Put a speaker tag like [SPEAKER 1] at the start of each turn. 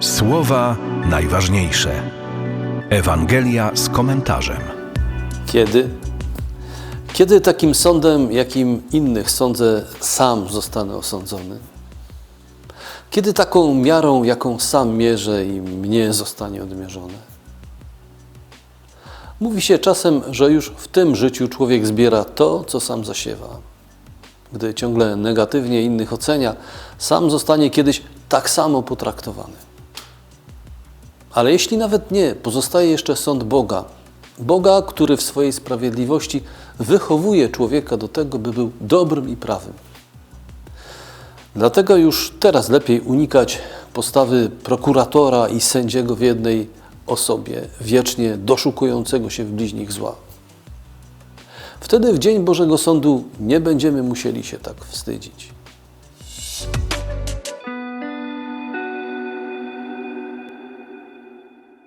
[SPEAKER 1] Słowa najważniejsze. Ewangelia z komentarzem.
[SPEAKER 2] Kiedy? Kiedy takim sądem, jakim innych sądzę, sam zostanę osądzony? Kiedy taką miarą, jaką sam mierzę i mnie zostanie odmierzone? Mówi się czasem, że już w tym życiu człowiek zbiera to, co sam zasiewa. Gdy ciągle negatywnie innych ocenia, sam zostanie kiedyś tak samo potraktowany. Ale jeśli nawet nie, pozostaje jeszcze sąd Boga. Boga, który w swojej sprawiedliwości wychowuje człowieka do tego, by był dobrym i prawym. Dlatego już teraz lepiej unikać postawy prokuratora i sędziego w jednej osobie, wiecznie doszukującego się w bliźnich zła. Wtedy w dzień Bożego Sądu nie będziemy musieli się tak wstydzić.